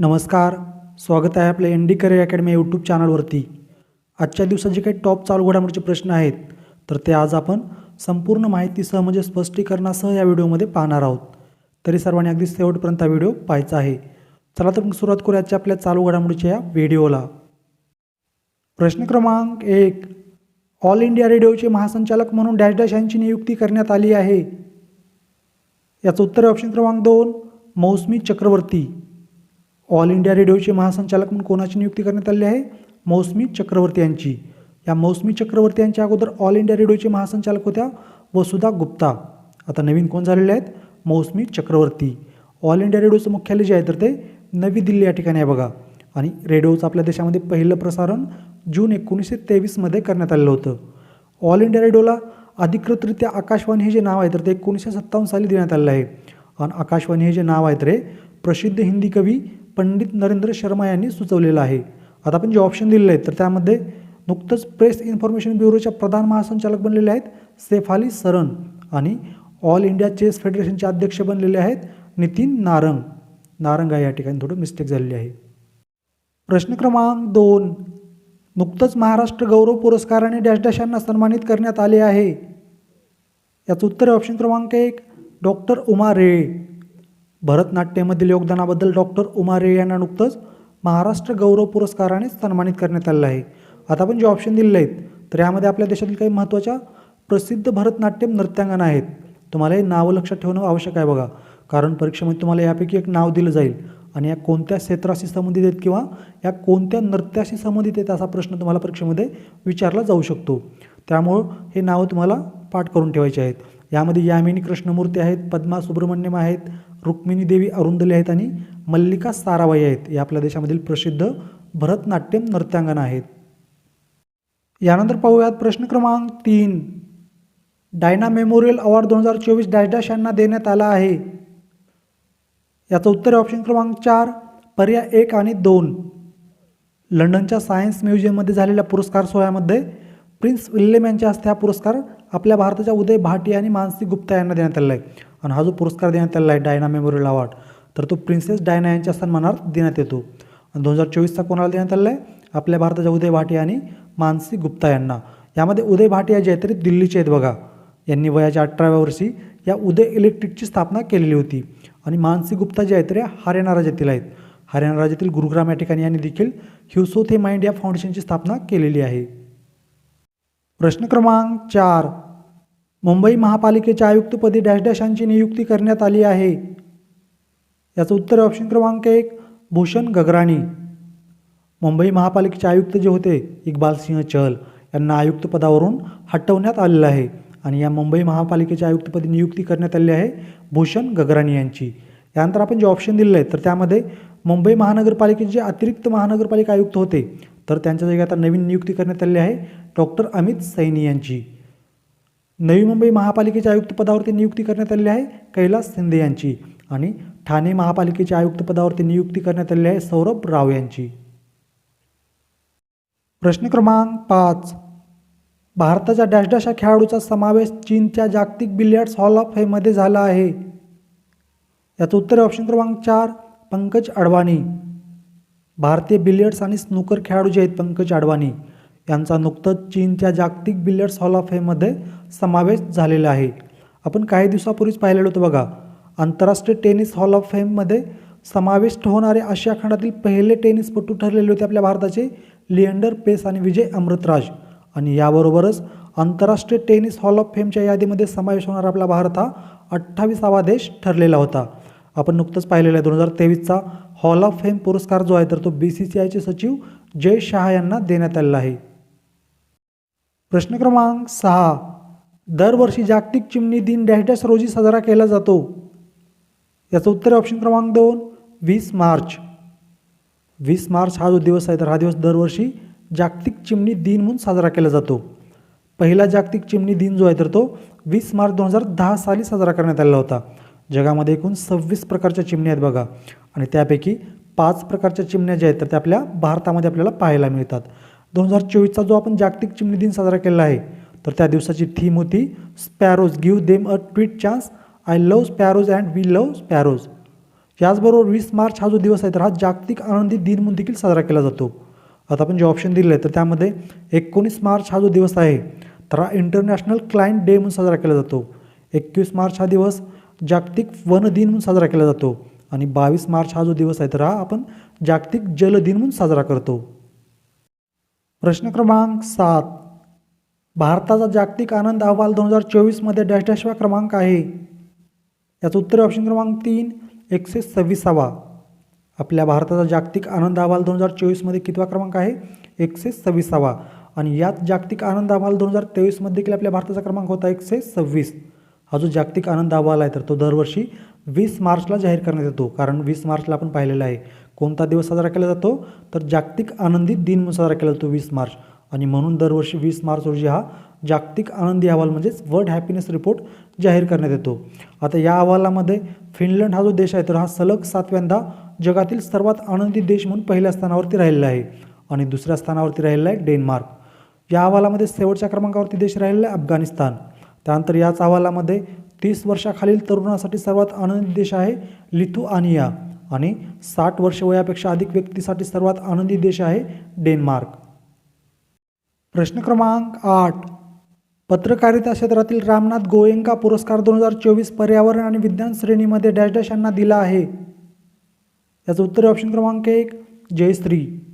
नमस्कार स्वागत आहे आपल्या N D career academy YouTube चॅनलवरती. आजच्या दिवसात जे काही टॉप चालू घडामोडीचे प्रश्न आहेत तर ते आज आपण संपूर्ण माहितीसह म्हणजे स्पष्टीकरणासह या व्हिडिओमध्ये पाहणार आहोत. तरी सर्वांनी अगदी शेवटपर्यंत हा व्हिडिओ पाहायचा आहे. चला तर मग सुरुवात करू आजच्या आपल्या चालू घडामोडीच्या या व्हिडिओला. प्रश्न क्रमांक एक ऑल इंडिया रेडिओचे महासंचालक म्हणून डॅश डॅश यांची नियुक्ती करण्यात आली आहे. याचं उत्तर ऑप्शन क्रमांक दोन मौसमी चक्रवर्ती. ऑल इंडिया रेडिओचे महासंचालक म्हणून कोणाची नियुक्ती करण्यात आली आहे? मौसमी चक्रवर्ती यांची. या मौसमी चक्रवर्ती यांच्या अगोदर ऑल इंडिया रेडिओचे महासंचालक होत्या वसुधा गुप्ता. आता नवीन कोण झालेले आहेत? मौसमी चक्रवर्ती. ऑल इंडिया रेडिओचं मुख्यालय जे आहे तर ते नवी दिल्ली या ठिकाणी आहे बघा. आणि रेडिओचं आपल्या देशामध्ये पहिलं प्रसारण जून एकोणीसशे तेवीसमध्ये करण्यात आलेलं होतं. ऑल इंडिया रेडिओला अधिकृतरित्या आकाशवाणी हे जे नाव आहे तर ते एकोणीसशे सत्तावन्न साली देण्यात आलेलं आहे. आणि आकाशवाणी हे जे नाव आहे तर हे प्रसिद्ध हिंदी कवी पंडित नरेंद्र शर्मा यांनी सुचवलेलं आहे. आता आपण जे ऑप्शन दिलेले आहेत तर त्यामध्ये नुकतंच प्रेस इन्फॉर्मेशन ब्युरोच्या प्रधान महासंचालक बनलेले आहेत सेफ अली सरन आणि ऑल इंडिया चेस फेडरेशनचे अध्यक्ष बनलेले आहेत नितीन नारंग. नारंग आहे या ठिकाणी थोडं मिस्टेक झालेली आहे. प्रश्न क्रमांक दोन. नुकतंच महाराष्ट्र गौरव पुरस्काराने डॅश डॅश यांना सन्मानित करण्यात आले आहे. याचं उत्तर ऑप्शन क्रमांक एक डॉक्टर उमा रेळे भरतनाट्यमधील योगदानाबद्दल डॉक्टर उमारे यांना नुकतंच महाराष्ट्र गौरव पुरस्काराने सन्मानित करण्यात आलेलं आहे. आता आपण जे ऑप्शन दिलेले आहेत तर यामध्ये आपल्या देशातील काही महत्त्वाच्या प्रसिद्ध भरतनाट्यम नृत्यांगना आहेत. तुम्हाला हे नावं लक्षात ठेवणं आवश्यक आहे बघा. कारण परीक्षेमध्ये तुम्हाला यापैकी एक नाव दिलं जाईल आणि या कोणत्या क्षेत्राशी संबंधित आहेत किंवा या कोणत्या नृत्याशी संबंधित आहेत असा प्रश्न तुम्हाला परीक्षेमध्ये विचारला जाऊ शकतो. त्यामुळं हे नावं तुम्हाला पाठ करून ठेवायचे आहेत. यामध्ये यामिनी कृष्णमूर्ती आहेत पद्मा सुब्रमण्यम आहेत रुक्मिणी देवी अरुंदले आहेत आणि मल्लिका साराबाई आहेत. या आपल्या देशामधील प्रसिद्ध भरतनाट्यम नृत्यांगना आहेत. यानंतर पाहूयात प्रश्न क्रमांक तीन. डायना मेमोरियल अवॉर्ड दोन हजार चोवीस डॅश डॅश यांना देण्यात आला आहे. याचं उत्तर ऑप्शन क्रमांक चार पर्याय एक आणि दोन. लंडनच्या सायन्स म्युझियममध्ये झालेल्या पुरस्कार सोहळ्यामध्ये प्रिन्स विल्यम यांच्या हस्ते हा पुरस्कार आपल्या भारताच्या उदय भाटी आणि मानसी गुप्ता यांना देण्यात आला आहे. आणि हा जो पुरस्कार देण्यात आलेला आहे डायना मेमोरियल अवॉर्ड तर तो प्रिन्सेस डायना यांच्या सन्मानार्थ देण्यात येतो. आणि दोन हजार चोवीसचा कोणाला देण्यात आलेला आहे? आपल्या भारताच्या उदय भाटी आणि मानसी गुप्ता यांना. यामध्ये उदय भाटिया जे आहेत तरी दिल्लीचे आहेत बघा. यांनी वयाच्या अठराव्या वर्षी या उदय इलेक्ट्रिकची स्थापना केलेली होती. आणि मानसी गुप्ता जे आहेत तर हरियाणा राज्यातील आहेत. हरियाणा राज्यातील गुरुग्राम या ठिकाणी यांनी देखील ह्युसोथे माइंड या फाउंडेशनची स्थापना केलेली आहे. प्रश्न क्रमांक चार. मुंबई महापालिकेच्या आयुक्तपदी डॅश डॅशांची नियुक्ती करण्यात आली आहे. याचं उत्तर ऑप्शन क्रमांक एक भूषण गगराणी. मुंबई महापालिकेचे आयुक्त जे होते इक्बाल सिंह चहल यांना आयुक्तपदावरून हटवण्यात आलेलं आहे. आणि या मुंबई महापालिकेच्या आयुक्तपदी नियुक्ती करण्यात आली आहे भूषण गगराणी यांची. यानंतर आपण जे ऑप्शन दिलेलं आहे तर त्यामध्ये मुंबई महानगरपालिकेचे जे अतिरिक्त महानगरपालिका आयुक्त होते तर त्यांच्या जागी आता नवीन नियुक्ती करण्यात आली आहे डॉक्टर अमित सैनी यांची. नवी मुंबई महापालिकेच्या आयुक्तपदावरती नियुक्ती करण्यात आलेली आहे कैलास शिंदे यांची आणि ठाणे महापालिकेच्या आयुक्तपदावरती नियुक्ती करण्यात आलेली आहे सौरभ राव यांची. प्रश्न क्रमांक पाच. भारताच्या डॅश डॅश या खेळाडूचा समावेश चीनच्या जागतिक बिलियर्ड्स हॉल ऑफ फेममध्ये झाला आहे. याचं उत्तर ऑप्शन क्रमांक चार पंकज अडवाणी भारतीय बिलियर्ड्स आणि स्नूकर खेळाडू जे आहेत पंकज अडवाणी यांचा नुकतंच चीनच्या जागतिक बिलियर्ड्स हॉल ऑफ फेममध्ये समावेश झालेला आहे. आपण काही दिवसापूर्वीच पाहिलेलं होतं बघा. आंतरराष्ट्रीय टेनिस हॉल ऑफ फेममध्ये समाविष्ट होणारे आशिया खंडातील पहिले टेनिसपटू ठरलेले होते आपल्या भारताचे लिएंडर पेस आणि विजय अमृतराज. आणि याबरोबरच आंतरराष्ट्रीय टेनिस हॉल ऑफ फेमच्या यादीमध्ये समावेश होणारा आपला भारत हा अठ्ठावीसावा देश ठरलेला होता. आपण नुकतंच पाहिलेला आहे दोन हजार तेवीसचा हॉल ऑफ फेम पुरस्कार जो आहे तर तो बी सी सी आयचे सचिव जय शहा यांना देण्यात आलेला आहे. प्रश्न क्रमांक सहा. दरवर्षी जागतिक चिमणी दिन डॅश डॅश रोजी साजरा केला जातो. याचं उत्तर ऑप्शन क्रमांक दोन वीस मार्च. वीस मार्च हा जो दिवस आहे तर हा दिवस दरवर्षी जागतिक चिमणी दिन म्हणून साजरा केला जातो. पहिला जागतिक चिमणी दिन जो आहे तर तो वीस मार्च दोन हजार दहा साली साजरा करण्यात आलेला होता. जगामध्ये एकूण सव्वीस प्रकारच्या चिमण्या आहेत बघा. आणि त्यापैकी पाच प्रकारच्या चिमण्या ज्या आहेत तर त्या आपल्या भारतामध्ये आपल्याला पाहायला मिळतात. दोन हजार चोवीसचा जो आपण जागतिक चिमणी दिन साजरा केला आहे तर त्या दिवसाची थीम होती sparrows give them a tweet chance I love sparrows and we love sparrows याचबरोबर वीस मार्च हा जो दिवस आहे तर हा जागतिक आनंदी दिन म्हणून देखील साजरा केला जातो. आता आपण जे ऑप्शन दिले आहे तर त्यामध्ये एकोणीस मार्च हा जो दिवस आहे तर हा इंटरनॅशनल क्लायंट डे म्हणून साजरा केला जातो. एकवीस मार्च हा दिवस जागतिक वन दिन म्हणून साजरा केला जातो. आणि बावीस मार्च हा जो दिवस आहे तर हा आपण जागतिक जल दिन म्हणून साजरा करतो. प्रश्न क्रमांक सात. भारताचा जागतिक आनंद अहवाल दोन हजार चोवीसमध्ये डॅश डॅशवा क्रमांक आहे. याचं उत्तर ऑप्शन क्रमांक तीन एकशे सव्वीसावा. आपल्या भारताचा जागतिक आनंद अहवाल दोन हजार चोवीसमध्ये कितवा क्रमांक आहे? एकशे सव्वीसावा. आणि याच जागतिक आनंद अहवाल दोन हजार तेवीसमध्ये देखील आपल्या भारताचा क्रमांक होता एकशे सव्वीस. हा जो जागतिक आनंद अहवाल आहे तर तो दरवर्षी वीस मार्चला जाहीर करण्यात येतो. कारण वीस मार्चला आपण पाहिलेला आहे. कोणता दिवस साजरा केला जातो? तर जागतिक आनंदी दिन म्हणून साजरा केला जातो वीस मार्च. आणि म्हणून दरवर्षी वीस मार्च रोजी हा जागतिक आनंदी अहवाल म्हणजेच वर्ल्ड हॅपीनेस रिपोर्ट जाहीर करण्यात येतो. आता या अहवालामध्ये फिनलंड हा जो देश आहे तर हा सलग सातव्यांदा जगातील सर्वात आनंदी देश म्हणून पहिल्या स्थानावरती राहिलेला आहे आणि दुसऱ्या स्थानावरती राहिलेला आहे डेन्मार्क. या अहवालामध्ये शेवटच्या क्रमांकावरती देश राहिलेला आहे अफगाणिस्तान. त्यानंतर याच अहवालामध्ये तीस वर्षाखालील तरुणासाठी सर्वात आनंदी देश आहे लिथुआनिया. आणि साठ वर्ष वयापेक्षा अधिक व्यक्तीसाठी सर्वात आनंदी देश आहे डेन्मार्क. प्रश्न क्रमांक आठ. पत्रकारिता क्षेत्रातील रामनाथ गोयंका पुरस्कार दोन हजार चोवीस पर्यावरण आणि विज्ञान श्रेणीमध्ये डॅश डॅश यांना दिला आहे. याचं उत्तर ऑप्शन क्रमांक एक जयश्री.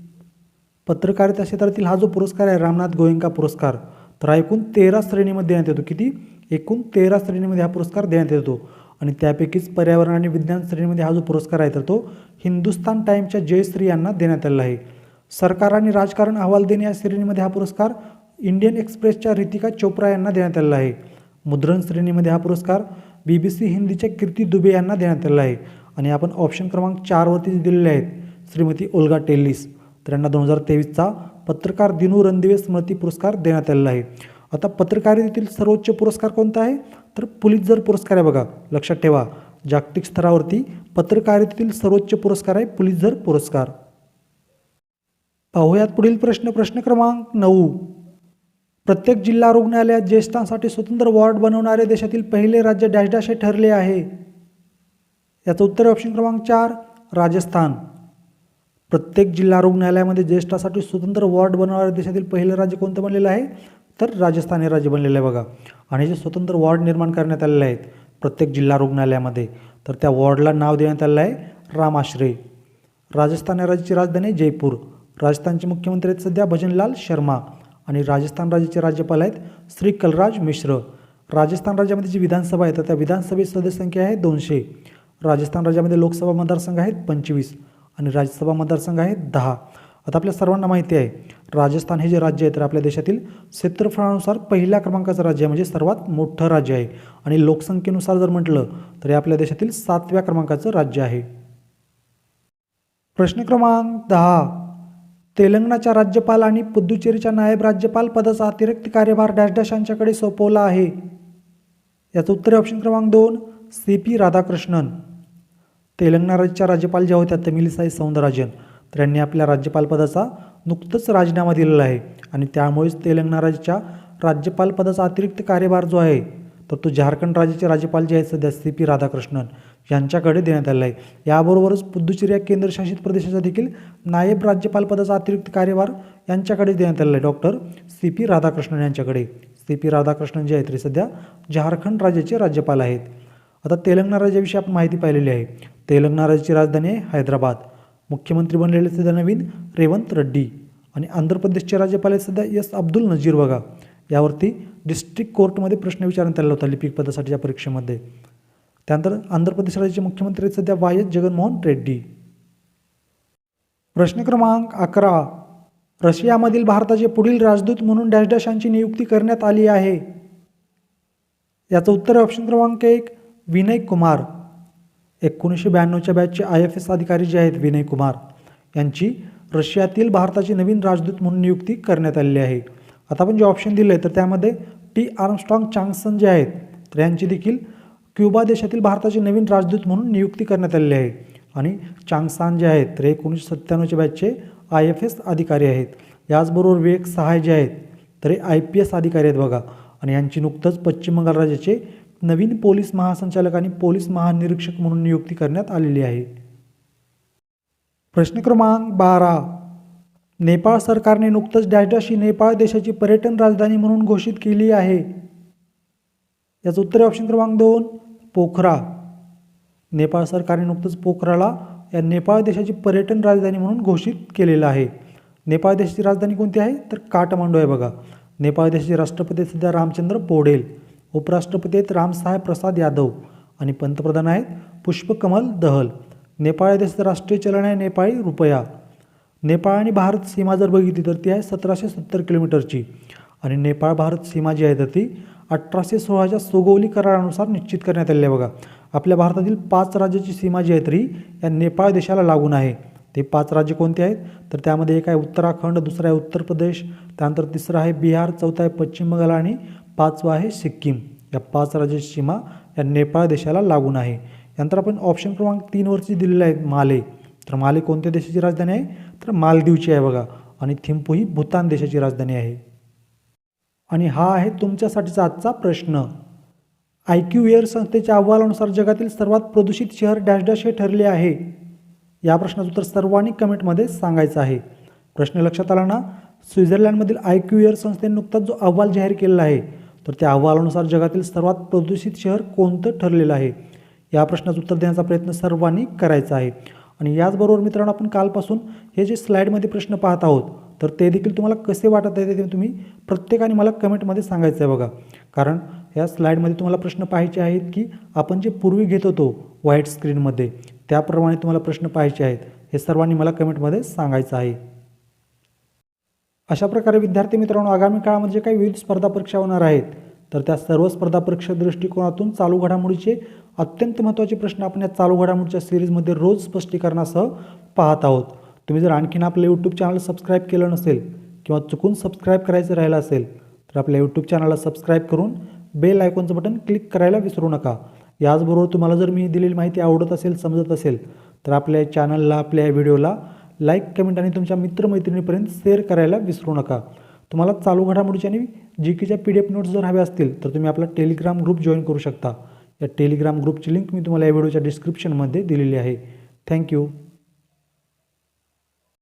पत्रकारिता क्षेत्रातील हा जो पुरस्कार आहे रामनाथ गोयंका पुरस्कार तर हा एकूण तेरा श्रेणीमध्ये देण्यात येतो. किती? एकूण तेरा श्रेणीमध्ये हा पुरस्कार देण्यात येतो. आणि त्यापैकीच पर्यावरण आणि विज्ञान श्रेणीमध्ये हा जो पुरस्कार आहे तर तो हिंदुस्तान टाईमच्या जयश्री यांना देण्यात आलेला आहे. सरकार आणि राजकारण अहवाल देणे या श्रेणीमध्ये हा पुरस्कार इंडियन एक्सप्रेसच्या रितिका चोप्रा यांना देण्यात आलेला आहे. मुद्रण श्रेणीमध्ये हा पुरस्कार बी बी सी हिंदीच्या कीर्ती दुबे यांना देण्यात आलेला आहे. आणि आपण ऑप्शन क्रमांक चारवरती दिलेले आहेत श्रीमती ओल्गा टेल्लिस तर यांना दोन हजार तेवीसचा पत्रकार दिनू रणदिवे स्मृती पुरस्कार देण्यात आलेला आहे. आता पत्रकारितेतील सर्वोच्च पुरस्कार कोणता आहे? तर पुलितझर पुरस्कार आहे बघा लक्षात ठेवा. जागतिक स्तरावरती पत्रकारितेतील सर्वोच्च पुरस्कार आहे पुलितझर पुरस्कार. पाहूयात पुढील प्रश्न प्रश्न क्रमांक नऊ. प्रत्येक जिल्हा रुग्णालयात ज्येष्ठांसाठी स्वतंत्र वॉर्ड बनवणारे देशातील पहिले राज्य डॅश डॅश हे ठरले आहे. याचं उत्तर ऑप्शन क्रमांक चार राजस्थान. प्रत्येक जिल्हा रुग्णालयामध्ये ज्येष्ठासाठी स्वतंत्र वॉर्ड बनवणारे देशातील पहिलं राज्य कोणतं बनलेलं आहे? तर राजस्थान हे राज्य बनलेलं आहे बघा. आणि जे स्वतंत्र वॉर्ड निर्माण करण्यात आलेले आहेत प्रत्येक जिल्हा रुग्णालयामध्ये तर त्या वॉर्डला नाव देण्यात आलेलं आहे रामाश्रय. राजस्थान या राज्याची राजधानी जयपूर. राजस्थानचे मुख्यमंत्री आहेत सध्या भजनलाल शर्मा. आणि राजस्थान राज्याचे राज्यपाल आहेत श्री कलराज मिश्र. राजस्थान राज्यामध्ये जी विधानसभा आहे तर त्या विधानसभेची सदस्यसंख्या आहे दोनशे. राजस्थान राज्यामध्ये लोकसभा मतदारसंघ आहेत पंचवीस. आणि राज्यसभा मतदारसंघ आहेत दहा. आता आपल्या सर्वांना माहिती आहे राजस्थान हे जे राज्य आहे तर आपल्या देशातील क्षेत्रफळानुसार पहिल्या क्रमांकाचं राज्य आहे म्हणजे सर्वात मोठं राज्य आहे. आणि लोकसंख्येनुसार जर म्हटलं तर हे आपल्या देशातील सातव्या क्रमांकाचं राज्य आहे. प्रश्न क्रमांक दहा तेलंगणाच्या राज्यपाल आणि पुद्दुचेरीच्या नायब राज्यपाल पदाचा अतिरिक्त कार्यभार डॅश डॅश यांच्याकडे सोपवला आहे. याचं उत्तर ऑप्शन क्रमांक दोन सी पी राधाकृष्णन. तेलंगणा राज्यच्या राज्यपाल ज्या होत्या तमिलीसाई सौंदरराजन. तर यांनी आपल्या राज्यपालपदाचा नुकतंच राजीनामा दिलेला आहे. आणि त्यामुळेच तेलंगणा राज्याच्या राज्यपालपदाचा अतिरिक्त कार्यभार जो आहे तर तो झारखंड राज्याचे राज्यपाल जे आहेत सध्या सी पी राधाकृष्णन यांच्याकडे देण्यात आलेला आहे. याबरोबरच पुद्दुचेरी या केंद्रशासित प्रदेशाचा देखील नायब राज्यपालपदाचा अतिरिक्त कार्यभार यांच्याकडे देण्यात आलेला आहे. डॉक्टर सी पी राधाकृष्णन यांच्याकडे. सी पी राधाकृष्णन जे आहेत ते सध्या झारखंड राज्याचे राज्यपाल आहेत. आता तेलंगणा राज्याविषयी आपण माहिती पाहिलेली आहे. तेलंगणा राज्याची राजधानी आहे हैदराबाद. मुख्यमंत्री बनलेले सध्या नवीन रेवंत रेड्डी आणि आंध्र प्रदेशचे राज्यपाल आहेत सध्या एस अब्दुल नजीर. बघा यावरती डिस्ट्रिक्ट कोर्टमध्ये प्रश्न विचारण्यात आला होता लिपिक पदासाठीच्या परीक्षेमध्ये. त्यानंतर आंध्र प्रदेश राज्याचे मुख्यमंत्री सध्या वाय एस जगनमोहन रेड्डी. प्रश्न क्रमांक अकरा रशियामधील भारताचे पुढील राजदूत म्हणून डॅश डॅश यांची नियुक्ती करण्यात आली आहे. याचं उत्तर ऑप्शन क्रमांक एक विनय कुमार. एकोणीसशे ब्याण्णवच्या बॅचचे आय एफ एस अधिकारी जे आहेत विनय कुमार यांची रशियातील भारताचे नवीन राजदूत म्हणून नियुक्ती करण्यात आलेली आहे. आता आपण जे ऑप्शन दिले आहे तर त्यामध्ये टी आर्मस्ट्रॉंग चांगसन जे आहेत तर यांची देखील क्युबा देशातील भारताचे नवीन राजदूत म्हणून नियुक्ती करण्यात आलेली आहे. आणि चांगसान जे आहेत तर एकोणीसशे सत्त्याण्णवच्या बॅचचे आय एफ एस अधिकारी आहेत. याचबरोबर विवेक सहाय जे आहेत तर हे आय पी एस अधिकारी आहेत बघा. आणि यांची नुकतंच पश्चिम बंगाल राज्याचे नवीन पोलीस महासंचालक आणि पोलीस महानिरीक्षक म्हणून नियुक्ती करण्यात आलेली आहे. प्रश्न क्रमांक बारा. नेपाळ सरकारने नुकतंच डॅश डॅश ही नेपाळ देशाची पर्यटन राजधानी म्हणून घोषित केली आहे. याचं उत्तर ऑप्शन क्रमांक दोन पोखरा. नेपाळ सरकारने नुकतंच पोखराला या नेपाळ देशाची पर्यटन राजधानी म्हणून घोषित केलेलं आहे. नेपाळ देशाची राजधानी कोणती आहे? तर काठमांडू आहे बघा. नेपाळ देशाचे राष्ट्रपती सध्या रामचंद्र पोडेल. उपराष्ट्रपती आहेत रामसाहेब प्रसाद यादव आणि पंतप्रधान आहेत पुष्पकमल दहल. नेपाळ देशाचं राष्ट्रीय चलन आहे नेपाळी रुपया. नेपाळ आणि भारत सीमा जर बघितली तर ती आहे सतराशे सत्तर किलोमीटरची. आणि नेपाळ भारत सीमा जी आहे तर ती अठराशे सोळाच्या सोगोवली करारानुसार निश्चित करण्यात आलेली आहे बघा. आपल्या भारतातील पाच राज्याची सीमा जी आहे तरी या नेपाळ देशाला लागून आहे. ते पाच राज्य कोणते आहेत? तर त्यामध्ये एक आहे उत्तराखंड दुसरं आहे उत्तर प्रदेश त्यानंतर तिसरं आहे बिहार चौथं आहे पश्चिम बंगाल आणि पाचवा आहे सिक्कीम. या पाच राज्याची सीमा या नेपाळ देशाला लागून आहे. यानंतर आपण ऑप्शन क्रमांक तीनवरची दिलेलं आहे माले. तर माले कोणत्या देशाची राजधानी आहे? तर मालदीवची आहे बघा. आणि थिंपू ही भूतान देशाची राजधानी आहे. आणि हा आहे तुमच्यासाठीचा आजचा प्रश्न. आय क्यू एअर संस्थेच्या अहवालानुसार जगातील सर्वात प्रदूषित शहर डॅश डॅश हे ठरले आहे. या प्रश्नाचं उत्तर सर्वांनी कमेंटमध्ये सांगायचं आहे. प्रश्न लक्षात आला ना? स्वित्झर्लंडमधील आय क्यू एअर संस्थेने नुकताच जो अहवाल जाहीर केलेला आहे तर त्या अहवालानुसार जगातील सर्वात प्रदूषित शहर कोणतं ठरलेलं आहे? या प्रश्नाचं उत्तर देण्याचा प्रयत्न सर्वांनी करायचा आहे. आणि याचबरोबर मित्रांनो आपण कालपासून हे जे स्लाईडमध्ये प्रश्न पाहत आहोत तर ते देखील तुम्हाला कसे वाटत आहे ते तुम्ही प्रत्येकाने मला कमेंटमध्ये सांगायचं आहे बघा. कारण या स्लाईडमध्ये तुम्हाला प्रश्न पाहायचे आहेत की आपण जे पूर्वी घेत होतो व्हाईट स्क्रीनमध्ये त्याप्रमाणे तुम्हाला प्रश्न पाहायचे आहेत. हे सर्वांनी मला कमेंटमध्ये सांगायचं आहे. अशा प्रकारे विद्यार्थी मित्रांनो आगामी काळामध्ये जे काही विविध स्पर्धा परीक्षा होणार आहेत तर त्या सर्व स्पर्धा परीक्षा दृष्टिकोनातून चालू घडामोडीचे अत्यंत महत्त्वाचे प्रश्न आपण या चालू घडामोडीच्या सिरीजमध्ये रोज स्पष्टीकरणासह पाहत आहोत. तुम्ही जर आणखीन आपलं यूट्यूब चॅनल सबस्क्राईब केलं नसेल किंवा चुकून सबस्क्राईब करायचं राहिलं असेल तर आपल्या यूट्यूब चॅनलला सबस्क्राईब करून बेल आयकॉनचं बटन क्लिक करायला विसरू नका. याचबरोबर तुम्हाला जर मी दिलेली माहिती आवडत असेल समजत असेल तर आपल्या चॅनलला आपल्या व्हिडिओला लाईक कमेंट आणि तुमच्या मित्रमैत्रिणीपर्यंत शेअर करायला विसरू नका. तुम्हाला चालू घडामोडीच्या आणि जी केच्या पी डी एफ नोट्स जर हव्या असतील तर तुम्ही आपला टेलिग्राम ग्रुप जॉईन करू शकता. या टेलिग्राम ग्रुपची लिंक मी तुम्हाला या व्हिडिओच्या डिस्क्रिप्शनमध्ये दिलेली आहे. थँक्यू